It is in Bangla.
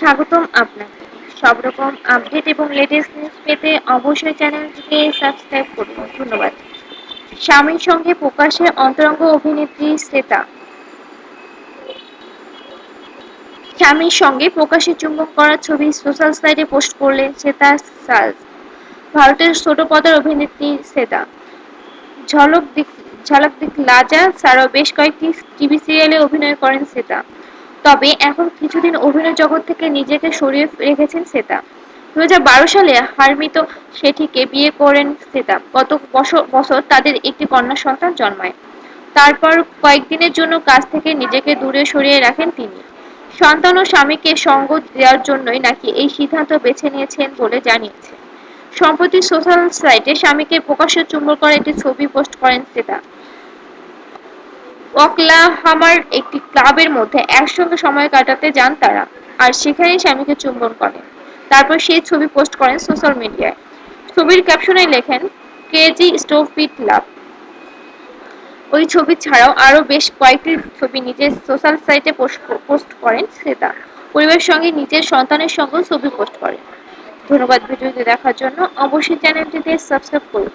স্বাগতম আপনাকে। সব রকম আপডেট এবং লেটেস্ট নিউজ পেতে অবশ্যই চ্যানেলটিকে সাবস্ক্রাইব করুন। ধন্যবাদ। স্বামীর সঙ্গে প্রকাশ্যে অন্তরঙ্গ অভিনেত্রী শ্বেতা। স্বামীর সঙ্গে প্রকাশ্যে চুম্বন করার ছবি সোশ্যাল সাইটে পোস্ট করলেন শ্বেতা সাজ। ভারতের ছোট পর্দার অভিনেত্রী শ্বেতা। ঝলক দিক ঝলক দিক লাজা ছাড়াও বেশ কয়েকটি টিভি সিরিয়ালে অভিনয় করেন শ্বেতা। তবে এখন কিছুদিন অভিনয় জগৎ থেকে নিজেকে সরিয়ে রেখেছেন শ্বেতা। দু সালে হারমিত শেঠিকে বিয়ে করেন শ্বেতা। গত বছর তাদের একটি কন্যা সন্তান জন্মায়। তারপর কয়েকদিনের জন্য কাজ থেকে নিজেকে দূরে সরিয়ে রাখেন তিনি। সন্তান ও স্বামীকে সঙ্গ দেওয়ার জন্যই নাকি এই সিদ্ধান্ত বেছে নিয়েছেন বলে জানিয়েছে। সম্প্রতি সোশ্যাল সাইটে স্বামীকে প্রকাশ্য চুম্বন করা একটি ছবি পোস্ট করেন শ্বেতা। ওকলাহামার একটি ক্লাবের মধ্যে একসঙ্গে সময় কাটাতে যান তারা। আর সেখানেই স্বামীকে চুম্বন করেন। তারপর সেই ছবি পোস্ট করেন সোশ্যাল মিডিয়ায়। ছবির ক্যাপশনে লেখেন, কেজি স্টোপিট লাভ ওই ছবি ছাড়াও আরও বেশ কয়েকটি ছবি নিজের সোশ্যাল সাইটে পোস্ট করেন শ্বেতা। পরিবারের সঙ্গে নিজের সন্তানের সঙ্গেও ছবি পোস্ট করেন। ধন্যবাদ ভিডিওটি দেখার জন্য। অবশ্যই চ্যানেলটিতে সাবস্ক্রাইব করুন।